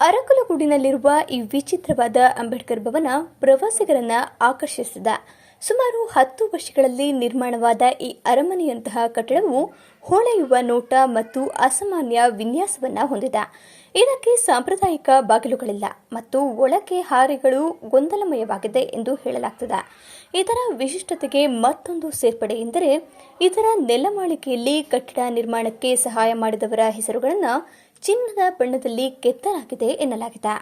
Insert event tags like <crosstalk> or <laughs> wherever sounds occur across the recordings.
ಅರಕಲಗೂಡಿನಲ್ಲಿರುವ ಈ ವಿಚಿತ್ರವಾದ ಅಂಬೇಡ್ಕರ್ ಭವನ ಪ್ರವಾಸಿಗರನ್ನ ಆಕರ್ಷಿಸಿದ. ಸುಮಾರು ಹತ್ತು ವರ್ಷಗಳಲ್ಲಿ ನಿರ್ಮಾಣವಾದ ಈ ಅರಮನೆಯಂತಹ ಕಟ್ಟಡವು ಹೊಳೆಯುವ ನೋಟ ಮತ್ತು ಅಸಾಮಾನ್ಯ ವಿನ್ಯಾಸವನ್ನ ಹೊಂದಿದೆ. ಇದಕ್ಕೆ ಸಾಂಪ್ರದಾಯಿಕ ಬಾಗಿಲುಗಳಿಲ್ಲ ಮತ್ತು ಒಳಕೆ ಹಾರಿಗಳು ಗೊಂದಲಮಯವಾಗಿದೆ ಎಂದು ಹೇಳಲಾಗ್ತದೆ. ಇದರ ವಿಶಿಷ್ಟತೆಗೆ ಮತ್ತೊಂದು ಸೇರ್ಪಡೆ ಎಂದರೆ, ಇದರ ನೆಲಮಾಳಿಕೆಯಲ್ಲಿ ಕಟ್ಟಡ ನಿರ್ಮಾಣಕ್ಕೆ ಸಹಾಯ ಮಾಡಿದವರ ಹೆಸರುಗಳನ್ನು ಚಿನ್ನದ ಬಣ್ಣದಲ್ಲಿ ಕೆತ್ತಲಾಗಿದೆ ಎನ್ನಲಾಗಿದೆ.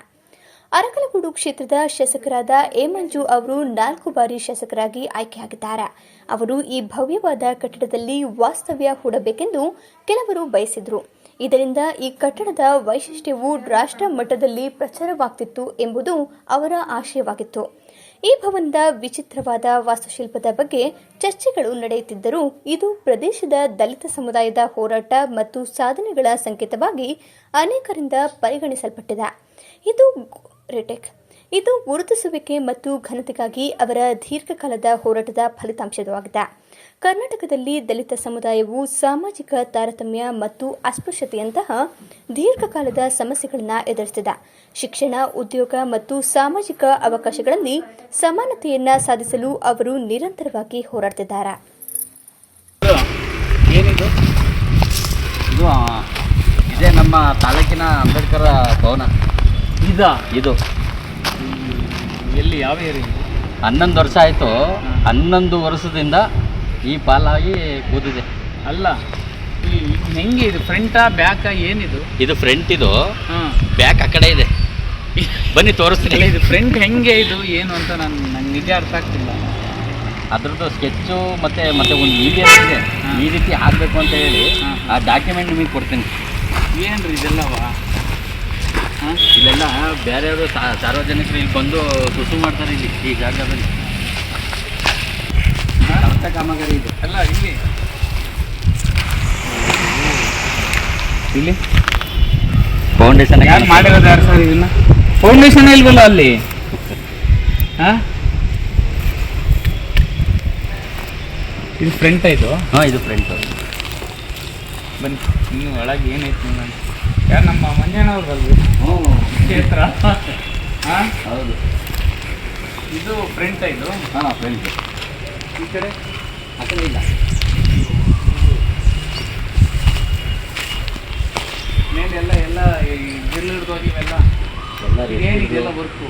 ಅರಕಲಗೂಡು ಕ್ಷೇತ್ರದ ಶಾಸಕರಾದ ಏಮಂಜು ಅವರು ನಾಲ್ಕು ಬಾರಿ ಶಾಸಕರಾಗಿ ಆಯ್ಕೆಯಾಗಿದ್ದಾರೆ. ಅವರು ಈ ಭವ್ಯವಾದ ಕಟ್ಟಡದಲ್ಲಿ ವಾಸ್ತವ್ಯ ಹೂಡಬೇಕೆಂದು ಕೆಲವರು ಬಯಸಿದರು. ಇದರಿಂದ ಈ ಕಟ್ಟಡದ ವೈಶಿಷ್ಟ್ಯವು ರಾಷ್ಟ್ರ ಮಟ್ಟದಲ್ಲಿ ಪ್ರಚಾರವಾಗ್ತಿತ್ತು ಎಂಬುದು ಅವರ ಆಶಯವಾಗಿತ್ತು. ಈ ಭವನದ ವಿಚಿತ್ರವಾದ ವಾಸ್ತುಶಿಲ್ಪದ ಬಗ್ಗೆ ಚರ್ಚೆಗಳು ನಡೆಯುತ್ತಿದ್ದರೂ ಇದು ಪ್ರದೇಶದ ದಲಿತ ಸಮುದಾಯದ ಹೋರಾಟ ಮತ್ತು ಸಾಧನೆಗಳ ಸಂಕೇತವಾಗಿ ಅನೇಕರಿಂದ ಪರಿಗಣಿಸಲ್ಪಟ್ಟಿದೆ. ಇದು ರಿಟೆಕ್. ಇದು ಗುರುತಿಸುವಿಕೆ ಮತ್ತು ಘನತೆಗಾಗಿ ಅವರ ದೀರ್ಘಕಾಲದ ಹೋರಾಟದ ಫಲಿತಾಂಶವಾಗಿದೆ. ಕರ್ನಾಟಕದಲ್ಲಿ ದಲಿತ ಸಮುದಾಯವು ಸಾಮಾಜಿಕ ತಾರತಮ್ಯ ಮತ್ತು ಅಸ್ಪೃಶ್ಯತೆಯಂತಹ ದೀರ್ಘಕಾಲದ ಸಮಸ್ಯೆಗಳನ್ನು ಎದುರಿಸಿದೆ ಶಿಕ್ಷಣ ಉದ್ಯೋಗ ಮತ್ತು ಸಾಮಾಜಿಕ ಅವಕಾಶಗಳಲ್ಲಿ ಸಮಾನತೆಯನ್ನು ಸಾಧಿಸಲು ಅವರು ನಿರಂತರವಾಗಿ ಹೋರಾಡುತ್ತಿದ್ದಾರೆ ಏನಿದು? ಇದು ನಮ್ಮ ತಾಲೂಕಿನ ಅಂಬೇಡ್ಕರ್ ಭವನ. ಇದ? ಇದು. ಎಲ್ಲಿ ಯಾವ ಹನ್ನೊಂದು ವರ್ಷ ಆಯಿತು. ಹನ್ನೊಂದು ವರ್ಷದಿಂದ ಈ ಪಾಲಾಗಿ ಕೂದಿದೆ ಅಲ್ಲ ಈ ಹೆಂಗೆ ಇದು ಫ್ರಂಟಾ ಬ್ಯಾಕಾ ಏನಿದು? ಇದು ಫ್ರಂಟ್ ಇದು. ಹಾಂ. ಬ್ಯಾಕ್ ಆ ಕಡೆ ಇದೆ. ಬನ್ನಿ ತೋರಿಸ್ತೀನಿ. ಇದು ಫ್ರಂಟ್ ಹೆಂಗೆ ಇದು ಏನು ಅಂತ ನಾನು ನಂಗೆ ನಿಜ ಅರ್ಥ ಆಗ್ತಿಲ್ಲ. ಅದ್ರದ್ದು ಸ್ಕೆಚ್ಚು ಮತ್ತೆ ಮತ್ತೆ ಒಂದು ಮೀಡಿಯಾ ಇದೆ. ಈ ರೀತಿ ಆಗಬೇಕು ಅಂತ ಹೇಳಿ. ಆ ಡಾಕ್ಯುಮೆಂಟ್ ನಿಮಗೆ ಕೊಡ್ತೀನಿ. ಏನ್ರಿ ಇದೆಲ್ಲವಾ? ಹಾಂ? ಇಲ್ಲೆಲ್ಲ ಬೇರೆಯವರು ಸಾರ್ವಜನಿಕರು ಇಲ್ಲಿ ಬಂದು ಸುಸು ಮಾಡ್ತಾರೆ ಇಲ್ಲಿ ಈ ಜಾಗದಲ್ಲಿ. ಅರ್ಥ ಕಾಮಗಾರಿ ಇದೆ. ಅಲ್ಲ ಇಲ್ಲಿ. ಇಲ್ಲಿ? ಫೌಂಡೇಶನ್ ಯಾರು ಮಾಡಿರೋದು ಯಾರು ಸರ್ ಇದನ್ನ? ಫೌಂಡೇಶನ್ ಇಲ್ವಲ್ಲ ಅಲ್ಲಿ? ಹಾಂ? ಇದು ಫ್ರಂಟ್ ಆಯಿತು ಹಾಂ ಇದು ಫ್ರಂಟ್ ಬನ್ನಿ ಇನ್ನು ಒಳಗೆ ಏನೈತೆ ನಾನು ಯಾರು ನಮ್ಮ ಮಂಜಣ್ಣವ್ರು ಅಲ್ಲಿ ಹ್ಞೂ. ಕ್ಷೇತ್ರ. ಹಾಂ? ಹೌದು. ಇದು ಫ್ರಂಟ್ ಇದು? ಹಾಂ ಫ್ರಂಟ್ ಈ ಕಡೆ? ಇಲ್ಲ ಮೇಲೆ ಎಲ್ಲ ಎಲ್ಲ ಗಿರ್ಲಿಡ್ದು ಹೋಗಿವೆಲ್ಲ. ಎಲ್ಲ ಏನಿದೆಲ್ಲ ವರ್ಕು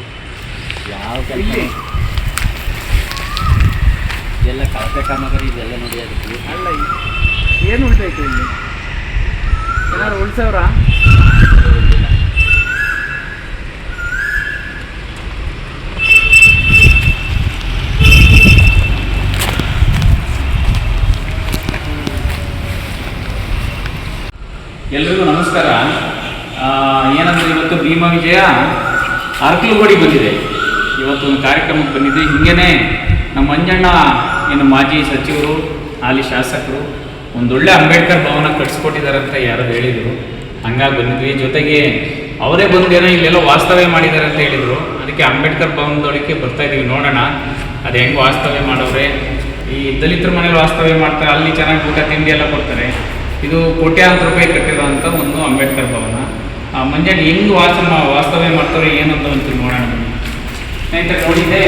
ಯಾವ ಇಲ್ಲಿ. ಎಲ್ಲ ಕಳಪೆ ಕಾಮಗಾರಿ ಇದೆಲ್ಲ ನೋಡಿ ಅದಕ್ಕೆ. ಅಲ್ಲ ಏನು ಉಳ್ದೈತೆ ಇಲ್ಲಿ? ಏನಾದ್ರು ಉಳ್ಸವ್ರಾ? ಎಲ್ರಿಗೂ ನಮಸ್ಕಾರ. ಏನಂದ್ರೆ ಇವತ್ತು ಭೀಮ ವಿಜಯ ಅರಕಲುಗೋಡಿ ಬಂದಿದೆ. ಇವತ್ತು ಒಂದು ಕಾರ್ಯಕ್ರಮಕ್ಕೆ ಬಂದಿದೆ. ಹಿಂಗೇನೆ ನಮ್ಮ ಮಂಜಣ್ಣ ಏನು ಮಾಜಿ ಸಚಿವರು, ಹಾಲಿ ಶಾಸಕರು ಒಂದೊಳ್ಳೆ ಅಂಬೇಡ್ಕರ್ ಭವನ ಕಟ್ಸ್ಕೊಟ್ಟಿದ್ದಾರೆ ಅಂತ ಯಾರೋ ಹೇಳಿದರು. ಹಂಗಾಗಿ ಬಂದಿದ್ವಿ. ಜೊತೆಗೆ ಅವರೇ ಬಂದೇನೋ ಇಲ್ಲೆಲ್ಲ ವಾಸ್ತವ್ಯ ಮಾಡಿದ್ದಾರೆ ಅಂತ ಹೇಳಿದರು. ಅದಕ್ಕೆ ಅಂಬೇಡ್ಕರ್ ಭವನದೊಳಗೆ ಬರ್ತಾ ಇದ್ದೀವಿ ನೋಡೋಣ. ಅದು ಹೆಂಗೆ ವಾಸ್ತವ್ಯ ಮಾಡೋರೆ? ಈ ದಲಿತರ ಮನೇಲಿ ವಾಸ್ತವ್ಯ ಮಾಡ್ತಾರೆ. ಅಲ್ಲಿ ಚೆನ್ನಾಗಿ ಊಟ, ತಿಂಡಿ ಎಲ್ಲ ಕೊಡ್ತಾರೆ. ಇದು ಕೋಟ್ಯಾಂತರ ರೂಪಾಯಿ ಕಟ್ಟಿರುವಂಥ ಒಂದು ಅಂಬೇಡ್ಕರ್ ಭವನ. ಆ ಮಂಜಣ್ಣ ಹೆಂಗ್ ವಾಸ ವಾಸ್ತವ್ಯ ಮಾಡ್ತಾರೆ ಏನಂತ ಅಂತ ನೋಡೋಣ. ಸ್ನೇಹಿತರೆ ನೋಡಿದ್ದೆ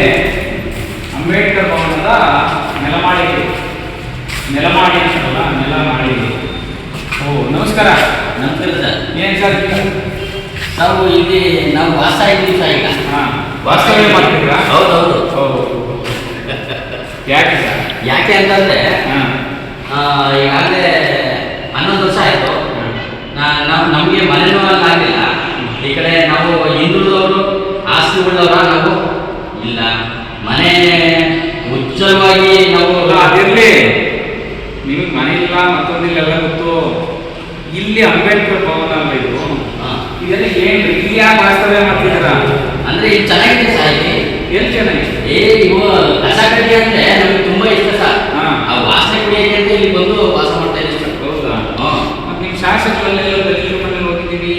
ಅಂಬೇಡ್ಕರ್ ಭವನದ ನೆಲಮಾಳಿ ನೆಲಮಾಳಿ ಅಂತಾರಲ್ಲ ನೆಲಮಾಳಿ ಓ ನಮಸ್ಕಾರ. ನಮಸ್ಕಾರ ಸರ್. ಏನ್ ಸರ್? ನಾವು ಇಲ್ಲಿ ನಾವು ವಾಸ ಇದ್ದೀವಿ ಸರ್ ಈಗ. ಹಾ ವಾಸ್ತವ್ಯ ಮಾಡ್ತಿದ್ರಾ ಹೌದೌದು. ಹೌದು ಯಾಕೆ ಸರ್? ಯಾಕೆ ಅಂತಂದ್ರೆ ಈಗಾಗಲೇ ಹನ್ನೊಂದು ವರ್ಷ ಆಯಿತು. ನಾವು ನಮಗೆ ಮನೆನೂ ಆಗಲಿಲ್ಲ. ಈ ಕಡೆ ನಾವು ಹಿಂದುಳಿದವರು ಆಸ್ತಿ ಉಳ್ಳವರ ನಾವು ಇಲ್ಲ. ಮನೆ ಉಜ್ವಲವಾಗಿ ನಾವು ಅದಿರಲಿ. ನಿಮಗೆ ಮನೆ ಇಲ್ಲ ಮತ್ತೊಂದಿಲ್ಲ ಎಲ್ಲ ಗೊತ್ತು. ಇಲ್ಲಿ ಅಂಬೇಡ್ಕರ್ ಭವನ ಅಲ್ಲ ಇದು. ಏನು ಇದೆಲ್ಲ ಏನು ಇಲ್ಲಿ ಯಾಕೆ ವಾಸ್ತವ್ಯ ಮಾಡ್ತಿದ್ದೀರಾ? ಅಂದ್ರೆ ಇದು ಚೆನ್ನಾಗಿದೆ ಸಾಯಿ ಏನು ಚೆನ್ನಾಗಿದೆ? ಏ ಇವು ಕಸ ಕಡ್ಡಿ ಅಂದ್ರೆ ನಮಗೆ ತುಂಬಾ ಇಷ್ಟ ಸರ್. ಆ ವಾಸನೆ ಕುಡಿಯಕ್ಕೆ ಅಂತ ಇಲ್ಲಿ ಬಂದು ವಾಸ ಮಾಡ್ತಾ ಇದ್ದೀವಿ ಸರ್ ಹೌದಾ ಹಾ. ಮತ್ತೆ ನಿಮ್ಮ ಶಾಸಕರಲ್ಲೆಲ್ಲ ದಲಿತರ ಮನೇಲಿ ಹೋಗಿದ್ದೀವಿ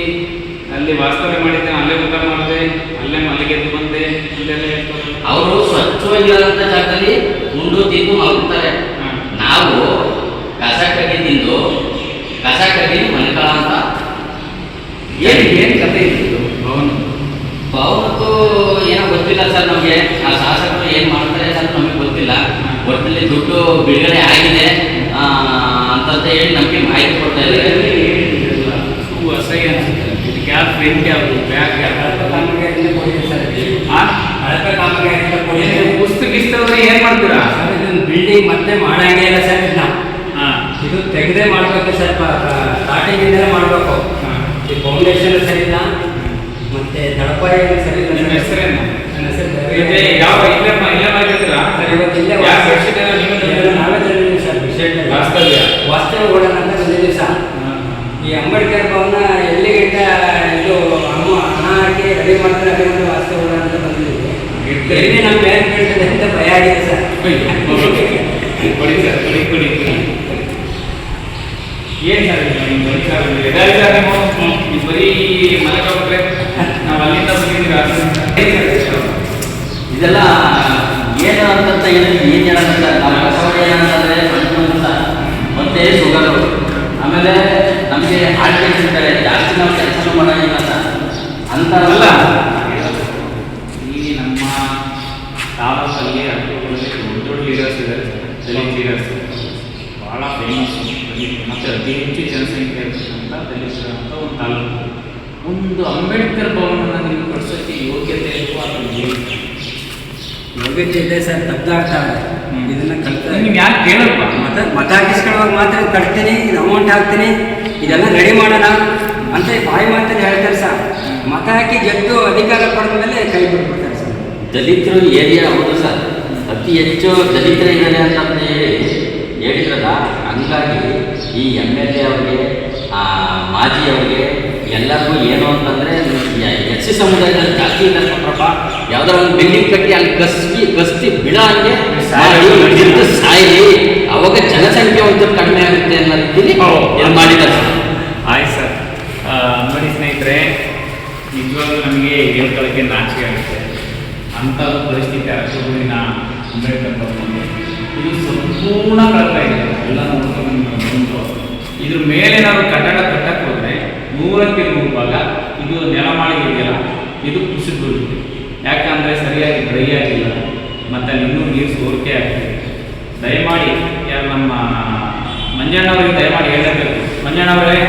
ಅಲ್ಲಿ ವಾಸ್ತವ್ಯ ಮಾಡಿದ್ದೆ ಅಲ್ಲೇ ಊಟ ಮಾಡಿದೆ ಅಲ್ಲೇ ಮಲ್ಲಿಗೆದ್ದು ಬಂದೆ ಇಲ್ಲೆಲ್ಲ ಇರ್ತಾರೆ. ಅವರು ಸ್ವಚ್ಛವಾಗಿರೋಂಥ ಜಾಗದಲ್ಲಿ ಉಂಡು ತಿಂದು ಮಲಗ್ತಾರೆ ಹಾ. ನಾವು ಕಸ ಕಡ್ಡಿ ತಿಂದು ಕಸ ಕಡ್ಡಿ ಮಲ್ಕೊಳ್ಳೋ ಅಂತ? ಏನು ಏನು ಕತೆ ಇತ್ತು ಭವನ ಭವನದ್ದು ಏನೋ ಗೊತ್ತಿಲ್ಲ ಸರ್ ನಮಗೆ. ಆ ಶಾಸಕರು ಏನು ಮಾಡ್ತಾರೆ ಸರ್ ನಮಗೆ ಗೊತ್ತಿಲ್ಲ. ಒಟ್ಟಿನಲ್ಲಿ ದುಡ್ಡು ಬಿಡುಗಡೆ ಆಗಿದೆ. ಅಂತ ಅಂತಂತ ಹೇಳಿ ನಮಗೆ ಮಾಹಿತಿ ಕೊಡ್ತಾ ಇದ್ದಾರೆ. ಹೂ ಅಸಹ್ಯ ಅನ್ಸುತ್ತೆ ಇದಕ್ಕೆ ಯಾರು ಫ್ರೆಂಡ್ ಯಾವುದು ಬ್ಯಾಗ್ ಯಾವುದು ಆ? ಏನು ಪುಸ್ತಕ ಹೋದ್ರೆ ಏನ್ ಮಾಡ್ತೀರಾ? ಬಿಲ್ಡಿಂಗ್ ಮತ್ತೆ ಮಾಡಂಗೆ ಇಲ್ಲ ಸರ್ ಇದನ್ನ ಹಾ. ಇದು ತೆಗೆದೇ ಮಾಡಬೇಕು ಸ್ವಲ್ಪ ಸ್ಟಾರ್ಟಿಂಗ್ ಇಂದ ಮಾಡಬೇಕು. ಈ ಫೌಂಡೇಶನ್ ಸರಿ ಇಲ್ಲ ಮತ್ತೆ ದಳಪಾಯ ಸರಿ ಇಲ್ಲ ನನ್ನ ಹೆಸರೇನು? ನನ್ನ ಹೆಸರು ಯಾವ ಇಲ್ಲೇ ಇಲ್ಲೇ ಮಾಡಿರ್ತೀರಾ? ಸರ್ ಇವತ್ತು ಇಲ್ಲೇ ನೀವೇ ತಂದಿದ್ದೀವಿ ಸರ್ ವಿಶೇಷ ವಾಸ್ತವ್ಯ. ಅಂತ ಬಂದಿದ್ದೀವಿ ಸರ್. ಈ ಅಂಬೇಡ್ಕರ್ ಭವನ ಎಲ್ಲಿ ಗಂಟ ಇದು ಅಮ್ಮ ಹಣ ಹಾಕಿ ರೆಡಿ ಮಾಡ್ತಾರೆ ವಾಸ್ತವ. ಎಲ್ಲಿ ನಮ್ಮ ಬ್ಯಾಂಕ್ ಬೀಳ್ತದೆ ಅಂತ ಭಯ ಆಗಿದೆ ಸರ್. ಕೊಡಿ ಸರ್ ಕೊಡಿ ಕೊಡಿ ಏನ್ ಸರ್ ನಿಮ್ಮ ಬರೀ ಸರ್ ಎದಾರಿ ಸರ್ ನೀವು? ಬರೀ ಮಲಗೋಗ್ರೆ ನಾವು ಅಲ್ಲಿಂದ ಬಂದಿದ್ದೀರಾ? ಇದೆಲ್ಲ ಏನು ಅಂತ ಏನು ಏನು ಅಂತ ನಮ್ಮ ಏನಂತಂದ್ರೆ ಅಂತ. ಮತ್ತೆ ಶುಗರು ಆಮೇಲೆ ನಮಗೆ ಪೇಷಂಟ್ ಇದ್ದಾರೆ ಜಾಸ್ತಿ ನಾವು ಕೆಲಸ ಮಾಡೋದಿಲ್ಲ ಅಂತ. ಅಲ್ಲ ಈ ನಮ್ಮ ತಾಲೂಕಲ್ಲಿ ಅಕ್ಕೂರಲ್ಲಿ ದೊಡ್ಡ ದೊಡ್ಡ ಲೀಡರ್ಸ್ ಇದ್ದಾರೆ ಲೀಡರ್ಸ್ ಭಾಳ ಫೇಮಸ್ ಮತ್ತು ಅತಿ ಹೆಚ್ಚು ಜನಸಂಖ್ಯೆ ಇರ್ತಕ್ಕಂಥ ದಲಿತರ ಅಂತ ಒಂದು ತಾಲೂಕು. ಒಂದು ಅಂಬೇಡ್ಕರ್ ಭವನನ ನೀವು ಕಟ್ಸೋಕ್ಕೆ ಯೋಗ್ಯತೆ ಇಲ್ವಾ ಅಥವಾ? ಯೋಗ್ಯತೆ ಇದೆ ಸರ್ ಹ್ಮ್. ಇದನ್ನ ಕಲ್ತ ನೀವು ಯಾಕೆ ಕೇಳಲ್ವಾ? ಮತ ಮತ ಹಾಕಿಸ್ಕೊಳ್ಳೋವಾಗ ಮಾತ್ರ ಕಟ್ತೀನಿ ಇದು ಅಮೌಂಟ್ ಹಾಕ್ತೀನಿ ಇದೆಲ್ಲ ರೆಡಿ ಮಾಡೋಣ ಅಂತ ಬಾಯಿ ಮಾತಲ್ಲಿ ಹೇಳ್ತಾರೆ ಸರ್. ಮತ ಹಾಕಿ ಗೆದ್ದು ಅಧಿಕಾರ ಪಡೆದ ಮೇಲೆ ಕೈ ಬಿಟ್ಬಿಡ್ತಾರೆ ಸರ್. ದಲಿತರು ಏರಿಯಾ ಹೌದು ಸರ್. ಅತಿ ಹೆಚ್ಚು ದಲಿತರು ಇದ್ದಾರೆ ಅಂತ ಹೇಳಿದ್ರಲ್ಲ ಹಂಗಾಗಿ ಈ ಎಂ ಎಲ್ ಎ ಅವ್ರಿಗೆ ಆ ಮಾಜಿ ಅವ್ರಿಗೆ ಎಲ್ಲರಿಗೂ ಏನು ಅಂತಂದರೆ ಎಸ್ ಸಿ ಸಮುದಾಯದಲ್ಲಿ ಜಾಸ್ತಿ ಇಲ್ಲ ಪ್ರಭಾ ಯಾವ್ದಾರ ಒಂದು ಬಿಲ್ಡಿಂಗ್ ಕಟ್ಟಿ ಅಲ್ಲಿ ಗಸ್ತಿ ಕಸ್ತಿ ಬಿಡ ಹಂಗೆ ಸಾಯಿ ಸಾಯಿಲಿ ಅವಾಗ ಜನಸಂಖ್ಯೆ ಒಂದು ಕಡಿಮೆ ಆಗುತ್ತೆ ಅನ್ನೋ ಏನು ಮಾಡಿದ್ದಾರೆ ಸರ್? ಆಯ್ತು ಸರ್. ನೋಡಿ ಸ್ನೇಹಿತರೆ ನಿಜವಾಗ್ಲೂ ನಮಗೆ ಹೇಳ್ಕೊಳ್ಳೋಕ್ಕೆ ನಾಚಿಕೆ ಆಗುತ್ತೆ. ಅಂಥ ಪರಿಸ್ಥಿತಿ ಅರಸೂರಿನ ಅಂಬೇಡ್ಕರ್ ಭವನದಲ್ಲಿ. ಇದು ಸಂಪೂರ್ಣ ಕಳಪೆ ಇದೆ. ಎಲ್ಲ ಇದ್ರ ಮೇಲೆ ನಾವು ಕಟ್ಟಡ ಕಟ್ಟಕ್ಕೆ ಹೋದ್ರೆ ನೂರಕ್ಕೆ ನೂರು ಭಾಗ ಇದು ನೆಲಮಾಳಿಗೆ ಇದೆಯಲ್ಲ, ಇದು ಕುಸಿದು ಬೀಳುತ್ತೆ ಯಾಕಂದ್ರೆ ಸರಿಯಾಗಿ ಡ್ರೈ ಆಗಿಲ್ಲ. ಮತ್ತು ಅಲ್ಲಿ ಇನ್ನೂ ನೀರು ಸೋರಿಕೆ ಆಗ್ತದೆ. ದಯಮಾಡಿ ಯಾರು ನಮ್ಮ ಮಂಜಣ್ಣವರಿಗೆ ದಯಮಾಡಿ ಹೇಳಬೇಕು. ಮಂಜಣ್ಣವರೇ,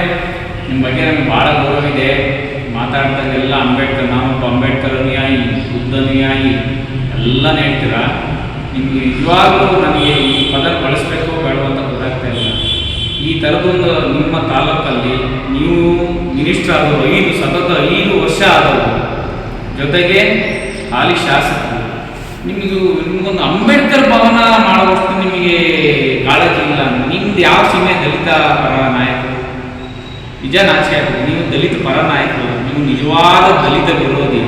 ನಿಮ್ಮ ಬಗ್ಗೆ ನಮ್ಗೆ ಭಾಳ ಗೌರವ ಇದೆ. ಮಾತಾಡ್ತಾಗೆಲ್ಲ ಅಂಬೇಡ್ಕರ್ ನಾವು ಅಂಬೇಡ್ಕರ್ ಅನುಯಾಯಿ, ಬುದ್ಧ ಅನುಯಾಯಿ. ಎಲ್ಲ ಹೇಳ್ತೀರಾ? ನಿಮಗೆ ನಿಜವಾಗ್ಲೂ ನನಗೆ ಈ ಪದ ಬಳಸಬೇಕು ಬೇಡವಂತ ಗೊತ್ತಾಗ್ತಾ ಇಲ್ಲ. ಈ ಥರದೊಂದು ನಿಮ್ಮ ತಾಲೂಕಲ್ಲಿ ನೀವು ಮಿನಿಸ್ಟರ್ ಆದವರು, ಐದು ಸತತ ಐದು ವರ್ಷ ಆದವರು, ಜೊತೆಗೆ ಹಾಲಿ ಶಾಸಕರು ನಿಮಗೆ ನಿಮಗೊಂದು ಅಂಬೇಡ್ಕರ್ ಭವನ ಮಾಡುವಷ್ಟು ನಿಮಗೆ ಕಾಳಜಿ ಇಲ್ಲ. ನಿಮ್ದು ಯಾವ ಸೀಮೆ ದಲಿತ ಪರ ನಾಯಕರು? ನಿಜ ನಾಚೆ ಆಗ್ತದೆ ನೀವು ದಲಿತ ಪರ ನಾಯಕರು, ನೀವು ನಿಜವಾದ ದಲಿತ ವಿರೋಧಿ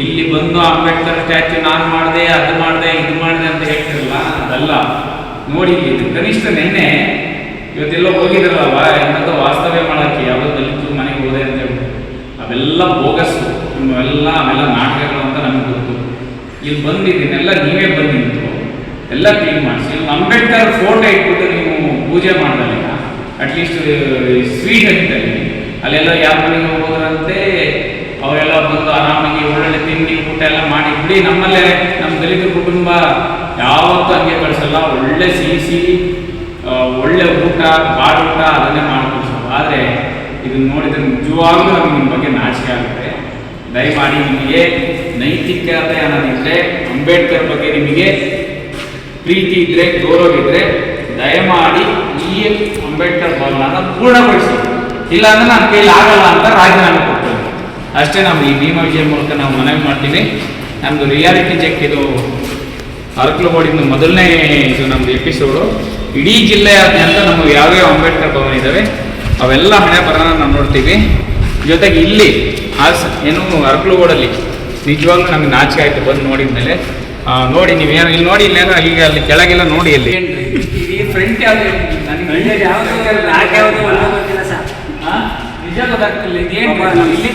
ಇಲ್ಲಿ ಬಂದು ಅಂಬೇಡ್ಕರ್ ಸ್ಟ್ಯಾಚ್ಯೂ ನಾನು ಮಾಡಿದೆ, ಅದು ಮಾಡಿದೆ, ಇದು ಮಾಡಿದೆ ಅಂತ ಹೇಳ್ತಿರಲ್ಲ, ಅದಲ್ಲ. ನೋಡಿ ಕನಿಷ್ಠ ನಿನ್ನೆ ಇವತ್ತೆಲ್ಲ ಹೋಗಿದ್ರಲ್ಲವ ಎಂಥದ್ದು ವಾಸ್ತವ್ಯ ಮಾಡೋಕ್ಕೆ ಯಾವುದೋ ದಲಿತರು ಮನೆಗೆ ಹೋದೆ ಅಂತ ಹೇಳ್ಬೋದು ಅವೆಲ್ಲ ಬೋಗಸ್ಸು ನಿಮ್ಮೆಲ್ಲ ಅವೆಲ್ಲ ನಾಟಕಗಳು ಅಂತ ನಮಗೆ ಗೊತ್ತು. ಇಲ್ಲಿ ಬಂದಿದ್ದೀನೆಲ್ಲ ನೀವೇ ಬಂದಿತ್ತು ಎಲ್ಲ ಕ್ಲೀನ್ ಮಾಡಿಸಿ. ಅಂಬೇಡ್ಕರ್ ಫೋಟೋ ಇಟ್ಬಿಟ್ಟು ನೀವು ಪೂಜೆ ಮಾಡಲಿಲ್ಲ ಅಟ್ಲೀಸ್ಟ್ ಸ್ವೀಟ್ ಹಚ್ಚಿದಲ್ಲಿ ಅಲ್ಲೆಲ್ಲ ಯಾವ ಮನೆಗೆ ಹೋಗೋದ್ರಂತೆ ಅವರೆಲ್ಲ ಬಂದು ಆರಾಮಾಗಿ ಒಳ್ಳೊಳ್ಳೆ ತಿಂಡಿ ಊಟ ಎಲ್ಲ ಮಾಡಿ ಬಿಡಿ. ನಮ್ಮಲ್ಲೇ ನಮ್ಮ ದಲಿತ ಕುಟುಂಬ ಯಾವತ್ತೂ ಹಂಗೆ ಕಳಿಸಲ್ಲ. ಒಳ್ಳೆ ಸಿಹಿ ಒಳ್ಳೆ ಊಟ ಬಾಡೂಟ ಅದನ್ನೇ ಮಾಡ್ಕೊಳ್ಸೋದು. ಆದರೆ ಇದನ್ನು ನೋಡಿದ್ರೆ ನಿಜವಾಗ್ಲೂ ನಮಗೆ ನಿಮ್ಮ ಬಗ್ಗೆ ನಾಚಿಕೆ ಆಗುತ್ತೆ. ದಯಮಾಡಿ ನಿಮಗೆ ನೈತಿಕತೆ ಅನ್ನೋದಿದ್ರೆ ಅಂಬೇಡ್ಕರ್ ಬಗ್ಗೆ ನಿಮಗೆ ಪ್ರೀತಿ ಇದ್ರೆ, ಗೌರವ ಇದ್ರೆ ದಯಮಾಡಿ ಈ ಅಂಬೇಡ್ಕರ್ ಭವನ ಪೂರ್ಣಗೊಳಿಸಿ. ಇಲ್ಲ ಅಂದ್ರೆ ನನ್ನ ಕೈಲಿ ಆಗಲ್ಲ ಅಂತ ರಾಜೀನಾಮೆ ಅಷ್ಟೇ ನಾವು ಈ ಭೀಮಾ ವಿಜಯ ಮೂಲಕ ನಾವು ಮನವಿ ಮಾಡ್ತೀವಿ. ನಮ್ಮದು ರಿಯಾಲಿಟಿ ಚೆಕ್ ಇದು ಅರಕಲಗೋಡಿಂದ ಮೊದಲನೇ ಇದು ನಮ್ಮದು ಎಪಿಸೋಡು ಇಡೀ ಜಿಲ್ಲೆಯಾದ್ಯಂತ ನಮಗೆ ಯಾವ್ಯಾವ ಅಂಬೇಡ್ಕರ್ ಭವನ ಇದ್ದಾವೆ. ಅವೆಲ್ಲ ಹಣೆ ಬರೋಣ ನಾವು ನೋಡ್ತೀವಿ. ಜೊತೆಗೆ ಇಲ್ಲಿ ಆಸ್ ಏನು ಅರಕಲಗೋಡಲ್ಲಿ ನಿಜವಾಗ್ಲೂ ನಮಗೆ ನಾಚಿಕೆ ಆಯಿತು ಬಂದು ನೋಡಿದ ಮೇಲೆ. ನೋಡಿ ನೀವೇನು ಇಲ್ಲಿ ನೋಡಿ ಇಲ್ಲೇನೋ ಈಗ ಅಲ್ಲಿ ಕೆಳಗೆಲ್ಲ ನೋಡಿ ಅಲ್ಲಿ ಫ್ರಂಟ್ ಯಾವ್ದು ನನಗೆ ಯಾವುದು ನಿಜ ಗೊತ್ತಾಗ್ತಿಲ್ಲ ಇದೇನು ಇಲ್ಲಿ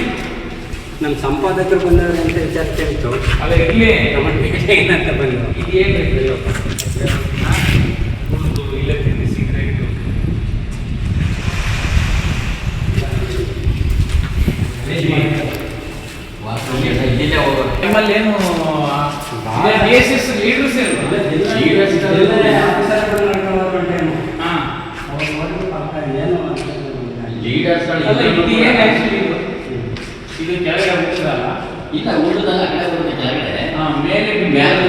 ನಮ್ಮ ಸಂಪಾದಕರು ಬಂದವರು ಅಂತ ವಿಚಾರ ಇತ್ತು ಅಲ್ಲ ಇರಲಿ. ನಮ್ಮ ಏನಂತ ಬಂದರು. ಇಲ್ಲ ಸಿಗರೇಟು ವಾಸ್ತವ್ಯ ಇಲ್ಲೇ ನಮ್ಮಲ್ಲಿ ಏನು ಲೀಡರ್ಸ್ ಇದು ಏನು ಇದು ಕೆಳಗಡೆ ಹೋಗ್ತದಲ್ಲ ಇಲ್ಲ ಊಟದಾಗ ಆ ಕಡೆ ಬರುತ್ತೆ ಕೆಳಗಡೆ. ಹಾ ಮೇಲೆ ಮೇಲೆ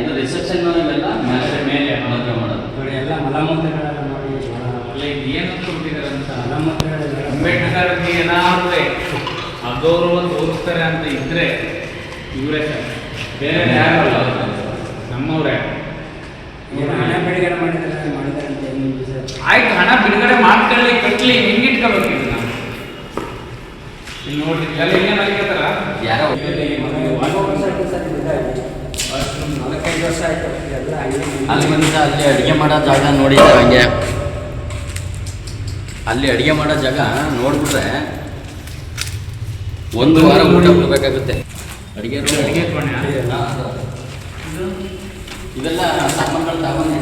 ಇದು ರಿಸೆಪ್ಷನ್ ಇವೆಲ್ಲ ಮೇಲೆ ಮೇಲೆ ಮದುವೆ ಮಾಡೋದು. ನೋಡಿ ಎಲ್ಲ ಮಲಮೂತ್ರಗಳೆಲ್ಲ ನೋಡಿ ಅಲ್ಲ ಇದು ಏನಂತ ಕೊಟ್ಟಿದ್ದಾರೆ ಅಂತ? ಮಲಮೂತ್ರಗಳೆಲ್ಲ ಅಂಬೇಡ್ಕರ್ ಏನಾದ್ರೆ ಅದೌರವ ತೋರಿಸ್ತಾರೆ ಅಂತ ಇದ್ರೆ ಇವರೇ ಸರ್. ಬೇರೆ ನಮ್ಮವ್ರೆ. ಏನು ಹಣ ಬಿಡುಗಡೆ ಮಾಡಿದ್ದಾರೆ ಮಾಡಿದ್ದಾರೆ ಅಂತ ಏನು ಸರ್. ಆಯ್ತು ಹಣ ಬಿಡುಗಡೆ ಮಾಡ್ಕೊಳ್ಳಿ ಕಟ್ಲಿ ಹೆಂಗ್ ಇಟ್ಕೋಬೇಕು ಇದನ್ನ ಇಲ್ಲಿ ನೋಡ್ರಿ ಎಲ್ಲ ಏನ್ ಅನ್ಕೋತಾರ ಯಾರೋ ವರ್ಷ ಆಯ್ತು ಸರ್ ಇದಾಗಿ. ನಾಲ್ಕೈದು ವರ್ಷ ಆಯ್ತು ಎಲ್ಲ ಅಲ್ಲಿ ಬಂದ ಅಲ್ಲಿ ಅಡುಗೆ ಮಾಡೋ ಜಾಗ ನೋಡಿದ್ದಾರೆ ಹಂಗೆ. ಅಲ್ಲಿ ಅಡುಗೆ ಮಾಡೋ ಜಾಗ ನೋಡ್ಬಿಟ್ರೆ ಒಂದು ವಾರ ಊಟ ಬಿಡ್ಬೇಕಾಗುತ್ತೆ ಅಡುಗೆ. ಅಡುಗೆ ಇದೆಲ್ಲ ಸಾಮಾನುಗಳು ತಗೊಂಡು.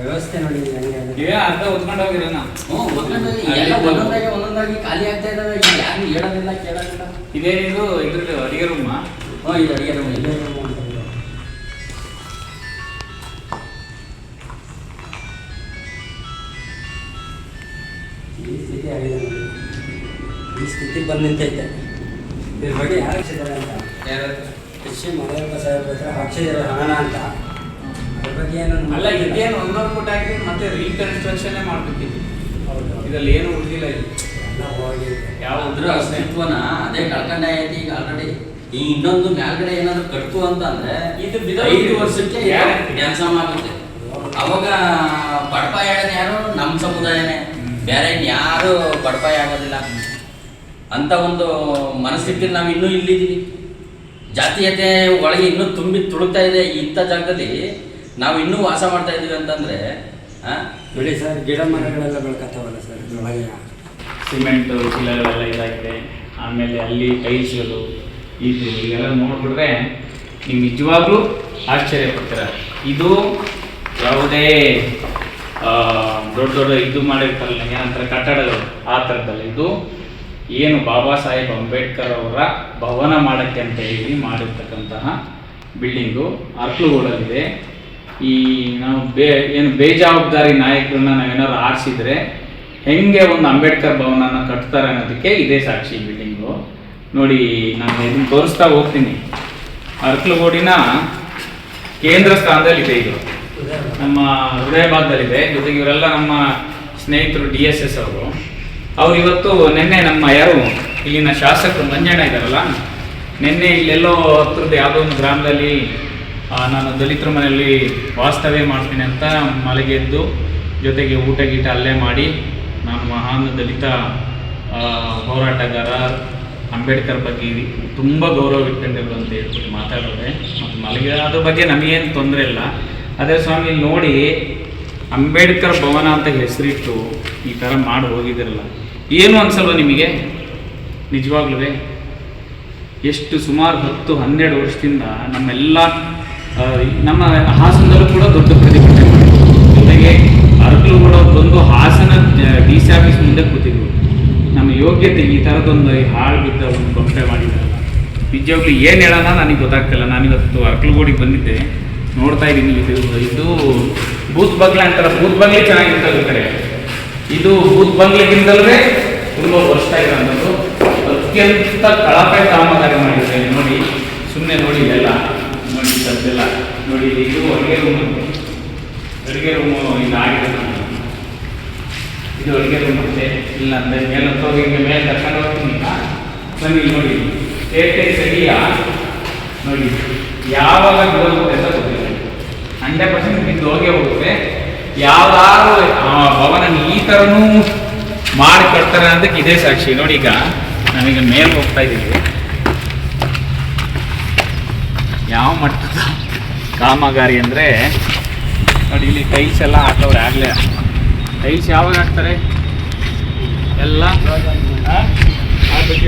ವ್ಯವಸ್ಥೆ ನೋಡಿ. ಇವೇ ಅರ್ಧ ಒತ್ಕೊಂಡು ಹೋಗಿರೋಣ ಹ್ಞೂ ಒಂದೊಂದಾಗಿ ಎಲ್ಲ ಒಂದೊಂದಾಗಿ ಒಂದೊಂದಾಗಿ ಖಾಲಿ ಆಗ್ತಾ ಇದ್ದಾವೆ. ಈಗ ಯಾರು ಹೇಳೋದಿಲ್ಲ ಕೇಳೋದಿಲ್ಲ. ಇದೇನಿದು ಇದ್ರದ್ದು ಅಡಿಗೆ ರೂಮ್ ಹ್ಞೂ ಇದು ಅಡುಗೆ ರೂಮ್ ಇದೇ ರೂಮ್ ಅಂತ. ಈ ಸ್ಥಿತಿ ಆಗಿದೆ. ಈ ಸ್ಥಿತಿ ಬಂದು ನಿಂತೈತೆ ಇದ್ರ ಬಗ್ಗೆ ಯಾರು ಅಂತ? ಕೃಷಿ ಮಳೆಯಪ್ಪ ಸಾಹೇಬ್ ಹತ್ರ ಹಾಕ್ಸಿದ್ದಾರೆ ಹಣ ಅಂತ. ಅಲ್ಲ ಇದೇನು ಒಂದೊಂದು ಪುಟ ಹಾಕಿ ಮತ್ತೆ ರೀಕನ್ಸ್ಟ್ರಕ್ಷನ್ ಮಾಡ್ಬೇಕಿತ್ತು. ಇದರಲ್ಲಿ ಇದ್ರಲ್ಲಿ ಏನು ಉಳಿದಿಲ್ಲ ಇಲ್ಲಿ. ಎಲ್ಲ ಹೋಗಿದೆ. ಯಾವ ಅಸ್ತಿತ್ವನ ಅದೇ ಕಳ್ಕೊಂಡೆ ಐತಿ ಈಗ ಆಲ್ರೆಡಿ ಈ ಇನ್ನೊಂದು ಮೇಲ್ಗಡೆ ಏನಾದ್ರು ಕಟ್ತು ಅಂತ ಅಂದ್ರೆ ಇದು ಬಿದ- ಐದು ವರ್ಷಕ್ಕೆ ಕೆಲಸ ಮಾಡುತ್ತೆ ಆಗುತ್ತೆ. ಅವಾಗ ಬಡಪಾಯ ಆಗೋದು ಯಾರು? ನಮ್ಮ ಸಮುದಾಯನೇ. ಬೇರೆ ಯಾರು ಬಡಪಾಯ ಆಗೋದಿಲ್ಲ. ಅಂತ ಒಂದು ಮನಸ್ಥಿತಿ ನಾವು ಇನ್ನೂ ಇಲ್ಲಿದ್ದೀವಿ. ಜಾತೀಯತೆ ಒಳಗೆ ಇನ್ನೂ ತುಂಬಿ ತುಳುಕ್ತಾ ಇದೆ ಇಂಥ ಜಾಗದಲ್ಲಿ ನಾವು ಇನ್ನೂ ವಾಸ ಮಾಡ್ತಾ ಇದ್ದೀವಿ ಅಂತಂದ್ರೆ ನೋಡಿ ಸರ್ ಗಿಡ ಮರಗಳೆಲ್ಲ ಬೆಳ್ಕತ್ತಾವಲ್ಲ ಸರ್ ಸಿಮೆಂಟ್ ಸಿಮೆಂಟ್ ಶಿಲೆಗಳೆಲ್ಲ ಇದಾಗಿದೆ. ಆಮೇಲೆ ಅಲ್ಲಿ ಟೈಲ್ಸ್ಗಳು ಇದು ಇವೆಲ್ಲ ನೋಡ್ಬಿಟ್ರೆ ನೀವು ನಿಜವಾಗ್ಲೂ ಆಶ್ಚರ್ಯ ಪಡ್ತೀರ. ಇದು ಯಾವುದೇ ದೊಡ್ಡ ದೊಡ್ಡ ಇದು ಮಾಡಿರ್ತಾರಲ್ಲ ಏನಂತಾರೆ ಕಟ್ಟಡಗಳು ಆ ಥರದ್ದಲ್ಲ. ಇದು ಏನು ಬಾಬಾ ಸಾಹೇಬ್ ಅಂಬೇಡ್ಕರ್ ಅವರ ಭವನ ಮಾಡಕ್ಕೆ ಅಂತ ಹೇಳಿ ಮಾಡಿರ್ತಕ್ಕಂತಹ ಬಿಲ್ಡಿಂಗು ಅರ್ಕಲುಗೂಡಲ್ಲಿದೆ. ಈ ನಾವು ಬೇ, ಏನು ಬೇಜವಾಬ್ದಾರಿ ನಾಯಕರನ್ನ ನಾವೇನಾದ್ರು ಆರಿಸಿದ್ರೆ ಹೆಂಗೆ ಒಂದು ಅಂಬೇಡ್ಕರ್ ಭವನನ ಕಟ್ತಾರೆ ಅನ್ನೋದಕ್ಕೆ ಇದೇ ಸಾಕ್ಷಿ ಬಿಲ್ಡಿಂಗು ನೋಡಿ, ನಾನು ಇದನ್ನು ತೋರಿಸ್ತಾ ಹೋಗ್ತೀನಿ. ಅರ್ಕಲಗೋಡಿನ ಕೇಂದ್ರ ಸ್ಥಾನದಲ್ಲಿದೆ ಇದು. ನಮ್ಮ ಹೃದಯ ಭಾಗದಲ್ಲಿದೆ. ಜೊತೆಗೆ ಇವರೆಲ್ಲ ನಮ್ಮ ಸ್ನೇಹಿತರು ಡಿ ಎಸ್ ಎಸ್ ಅವರು. ಅವ್ರು ಇವತ್ತು ನಿನ್ನೆ ನಮ್ಮ ಯಾರು, ಇಲ್ಲಿನ ಶಾಸಕರು ಮಂಜಣ್ಣ ಇದ್ದಾರಲ್ಲ, ನಿನ್ನೆ ಇಲ್ಲೆಲ್ಲೋ ಹತ್ರದ ಯಾವುದೋ ಒಂದು ಗ್ರಾಮದಲ್ಲಿ ನಾನು ದಲಿತರ ಮನೆಯಲ್ಲಿ ವಾಸ್ತವ್ಯ ಮಾಡ್ತೀನಿ ಅಂತ ಮಲಗೆದ್ದು ಜೊತೆಗೆ ಊಟ ಗೀಟ ಅಲ್ಲೇ ಮಾಡಿ ನಾನು ಮಹಾನ್ ದಲಿತ ಹೋರಾಟಗಾರ ಅಂಬೇಡ್ಕರ್ ಬಗ್ಗೆ ತುಂಬ ಗೌರವ ಇಟ್ಕೊಂಡಿರು ಅಂತ ಹೇಳ್ಬಿಟ್ಟು ಮಾತಾಡೋದೆ ಮತ್ತು ಮಲಗೆ ಅದ್ರ ಬಗ್ಗೆ ನಮಗೇನು ತೊಂದರೆ ಇಲ್ಲ. ಅದೇ ಸ್ವಾಮಿ, ನೋಡಿ ಅಂಬೇಡ್ಕರ್ ಭವನ ಅಂತ ಹೆಸರಿಟ್ಟು ಈ ಥರ ಮಾಡಿ ಹೋಗಿದಿರಲ್ಲ ಏನು ಅನ್ಸಲ್ವ ನಿಮಗೆ? ನಿಜವಾಗ್ಲೂ ಎಷ್ಟು ಸುಮಾರು ಹತ್ತು ಹನ್ನೆರಡು ವರ್ಷದಿಂದ ನಮ್ಮೆಲ್ಲ ನಮ್ಮ ಹಾಸನದಲ್ಲೂ ಕೂಡ ದೊಡ್ಡ ಪ್ರತಿಭಟನೆ ಮಾಡಿದ್ರು. ಜೊತೆಗೆ ಅರಕಲು ಕೂಡ ಬಂದು ಹಾಸನ ಡಿ ಸಿ ಆಫೀಸ್ ಮುಂದೆ ಕೂತಿದ್ವು ನಮ್ಮ ಯೋಗ್ಯತೆ ಈ ಥರದೊಂದು ಹಾಳು ಬಿದ್ದ ಒಂದು ಕಂಪ್ಲೇ ಮಾಡಿದ್ದಾರೆ. ನಿಜವಾಗ್ಲೂ ಏನು ಹೇಳೋಣ ನನಗೆ ಗೊತ್ತಾಗ್ತಿಲ್ಲ. ನಾನಿವತ್ತು ಅರ್ಕಲಗೋಡಿಗೆ ಬಂದಿದ್ದೆ. ನೋಡ್ತಾ ಇದ್ದೀನಿ. ಇದು ಇದು ಬೂತ್ ಬಂಗ್ಲೆ ಅಂತಾರೆ. ಬೂತ್ ಬಂಗ್ಲೆ ಚೆನ್ನಾಗಿರ್ತದೆ ಇದು ಬೂತ್ ಬಂಗ್ಲೆಗಿಂತಲೇ ತುಂಬ ವರ್ಷ ಇರೋಂಥದ್ದು ಅತ್ಯಂತ ಕಳಪೆ ಕಾಮಗಾರಿ ಮಾಡಿದ್ದಾರೆ. ನೋಡಿ ಸುಮ್ಮನೆ ನೋಡಿ ಎಲ್ಲ ನೋಡಿ ಇದು ಅಡುಗೆ ರೂಮ್ ಅಡುಗೆ ರೂಮು ಇದಾಗಿದೆ ಇದು ಅಡುಗೆ ರೂಮ್ ಅಂತೆ. ಇಲ್ಲ ಅಂದರೆ ಮೇಲೆ ಹೋಗಿ ಮೇಲೆ ಕರ್ಕೊಂಡು ಹೋಗ್ತೀನಿ. ಬನ್ನಿ ನೋಡಿ. ಏಟೆ ಸರಿಯಾ? ನೋಡಿ. ಯಾವಾಗ ಹೋಗುತ್ತೆ ಅಂತ ಗೊತ್ತಿಲ್ಲ. ಹಂಡ್ರೆಡ್ ಪರ್ಸೆಂಟ್ ಬಿದ್ದು ಹೋಗೇ ಹೋಗುತ್ತೆ. ಯಾವ್ದಾದ್ರು ಭವನ ಈ ಥರನೂ ಮಾಡಿ ಕೊಡ್ತಾರೆ ಅದಕ್ಕೆ ಇದೇ ಸಾಕ್ಷಿ. ನೋಡಿ ಈಗ ನಾವೀಗ ಮೇಲೆ ಹೋಗ್ತಾ ಇದ್ದೀವಿ ಯಾವ ಮಟ್ಟದ? ಕಾಮಗಾರಿ ಅಂದರೆ ನೋಡಿ ಇಲ್ಲಿ ಟೈಲ್ಸ್ ಎಲ್ಲ ಹಾಕವ್ರೆ, ಆಗಲೇ. ಟೈಲ್ಸ್ ಯಾವಾಗ ಹಾಕ್ತಾರೆ? ಎಲ್ಲ